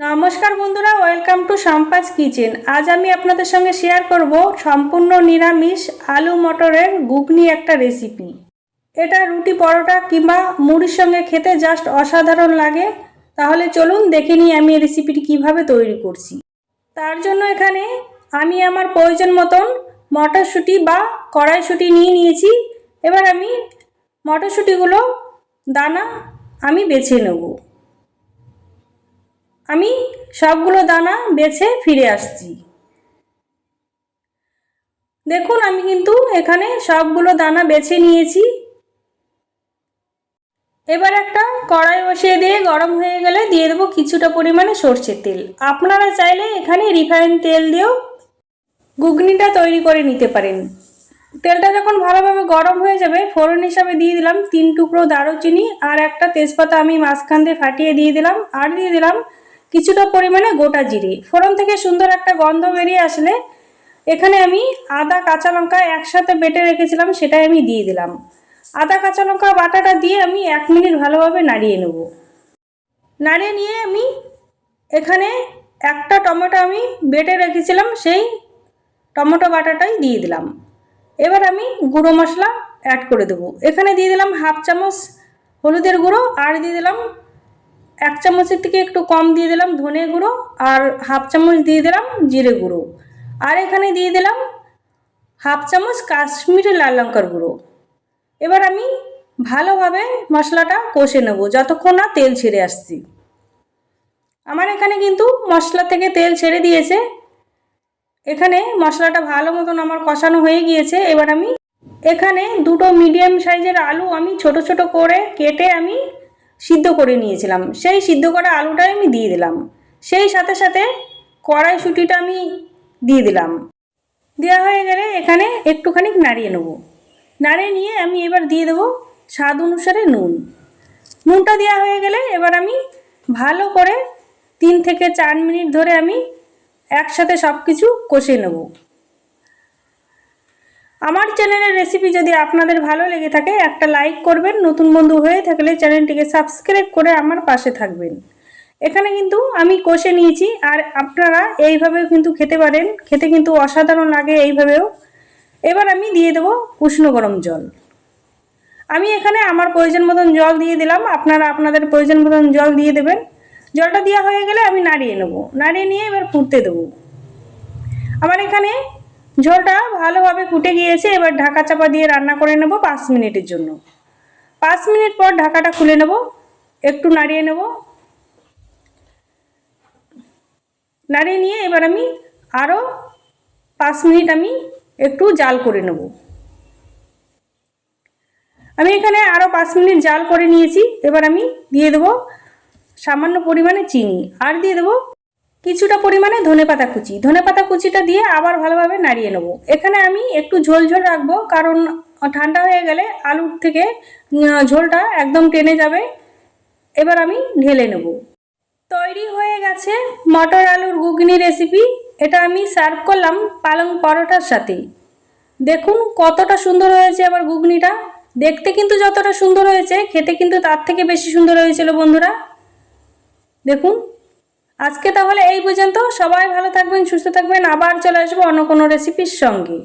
নমস্কার বন্ধুরা, welcome to Sampaje kitchen. আজ আমি আপনাদের সঙ্গে শেয়ার করব সম্পূর্ণ নিরামিষ আলু মটরের ঘুগনি একটা রেসিপি এটা রুটি পরোটা কিংবা মুড়ির সঙ্গে খেতে জাস্ট অসাধারণ লাগে। তাহলে চলুন দেখে নিই আমি এই রেসিপিটি কীভাবে তৈরি করছি। তার জন্য এখানে আমি আমার প্রয়োজন মতন মটরশুঁটি বা কড়াইশুঁটি নিয়ে নিয়েছি। এবার আমি মটরশুঁটিগুলো দানা আমি বেছে নেব। আমি সবগুলো দানা বেছে ফিরে আসছি। দেখুন, আমি কিন্তু এখানে সবগুলো দানা বেছে নিয়েছি। এবার একটা কড়াই বসিয়ে দিয়ে গরম হয়ে গেলে দিয়ে দেবো কিছুটা পরিমাণে সর্ষের তেল। আপনারা চাইলে এখানে রিফাইন তেল দিয়েও ঘুগনিটা তৈরি করে নিতে পারেন। তেলটা যখন ভালোভাবে গরম হয়ে যাবে, ফোড়ন হিসাবে দিয়ে দিলাম তিন টুকরো দারুচিনি আর একটা তেজপাতা আমি মাঝখান দিয়ে ফাটিয়ে দিয়ে দিলাম আর দিয়ে দিলাম কিছুটা পরিমাণে গোটা জিরে। ফোড়ন থেকে সুন্দর একটা গন্ধ বেরিয়ে আসলে এখানে আমি আদা, কাঁচা লঙ্কা একসাথে বেটে রেখেছিলাম, সেটাই আমি দিয়ে দিলাম। আদা, কাঁচা লঙ্কা বাটাটা দিয়ে আমি এক মিনিট ভালোভাবে নাড়িয়ে নেব। নাড়িয়ে নিয়ে আমি এখানে একটা টমেটো আমি বেটে রেখেছিলাম, সেই টমেটো বাটাটাই দিয়ে দিলাম। এবার আমি গুঁড়ো মশলা অ্যাড করে দেবো। এখানে দিয়ে দিলাম হাফ চামচ হলুদের গুঁড়ো, আর দিয়ে দিলাম এক চামচের থেকে একটু কম দিয়ে দিলাম ধনে গুঁড়ো আর হাফ চামচ দিয়ে দিলাম জিরে গুঁড়ো। আর এখানে দিয়ে দিলাম হাফ চামচ কাশ্মীরি লাল লঙ্কার গুঁড়ো। এবার আমি ভালোভাবে মশলাটা কষে নেব যতক্ষণ না তেল ছেড়ে আসছি। আমার এখানে কিন্তু মশলা থেকে তেল ছেড়ে দিয়েছে। এখানে মশলাটা ভালো মতন আমার কষানো হয়ে গিয়েছে। এবার আমি এখানে দুটো মিডিয়াম সাইজের আলু আমি ছোট ছোট করে কেটে আমি সিদ্ধ করে নিয়েছিলাম। সেই সিদ্ধ করা আলুটাই আমি দিয়ে দিলাম। সেই সাথে সাথে কড়াইশুঁটিটা আমি দিয়ে দিলাম। দেওয়া হয়ে গেলে এখানে একটুখানি নাড়িয়ে নেব। নাড়িয়ে নিয়ে আমি এবার দিয়ে দেবো স্বাদ অনুসারে নুন। নুনটা দেওয়া হয়ে গেলে এবার আমি ভালো করে তিন থেকে চার মিনিট ধরে আমি একসাথে সব কিছু কষে নেব। আমার চ্যানেলের রেসিপি যদি আপনাদের ভালো লেগে থাকে, একটা লাইক করবেন। নতুন বন্ধু হয়ে থাকলে চ্যানেলটিকে সাবস্ক্রাইব করে আমার পাশে থাকবেন। এখানে কিন্তু আমি কষে নিয়েছি, আর আপনারা এইভাবেও কিন্তু খেতে পারেন। খেতে কিন্তু অসাধারণ লাগে এইভাবেও। এবার আমি দিয়ে দেবো উষ্ণ গরম জল। আমি এখানে আমার প্রয়োজন মতন জল দিয়ে দিলাম। আপনারা আপনাদের প্রয়োজন মতন জল দিয়ে দেবেন। জলটা দেওয়া হয়ে গেলে আমি নাড়িয়ে নেব। নাড়িয়ে নিয়ে এবার ফুটতে দেবো। আমার এখানে ঝোলটা ভালোভাবে ফুটে গিয়েছে, এবার ঢাকা চাপা দিয়ে রান্না করে নেব পাঁচ মিনিটের জন্য। পাঁচ মিনিট পর ঢাকাটা খুলে নেব, একটু নাড়িয়ে নেব। নাড়িয়ে নিয়ে এবার আমি আরও পাঁচ মিনিট আমি একটু জাল করে নেব। আমি এখানে আরও পাঁচ মিনিট জাল করে নিয়েছি, এবার আমি দিয়ে দেবো সামান্য পরিমাণে চিনি, আর দিয়ে দেবো কিছুটা পরিমাণে ধনে পাতা কুচি। ধনে পাতা কুচিটা দিয়ে আবার ভালোভাবে নাড়িয়ে নেব। এখানে আমি একটু ঝোল ঝোল রাখব, কারণ ঠান্ডা হয়ে গেলে আলুর থেকে ঝোলটা একদম টেনে যাবে। এবার আমি ঢেলে নেব। তৈরি হয়ে গেছে মটর আলুর ঘুগনি রেসিপি এটা আমি সার্ভ করলাম পালং পরোটার সাথে। দেখুন কতটা সুন্দর হয়েছে আমার ঘুগনিটা। দেখতে কিন্তু যতটা সুন্দর হয়েছে, খেতে কিন্তু তার থেকে বেশি সুন্দর হয়েছিল বন্ধুরা। দেখুন আজকে তাহলে এই পর্যন্ত। সবাই ভালো থাকবেন, সুস্থ থাকবেন। আবার চলে আসব অন্য কোনো রেসিপির সঙ্গে।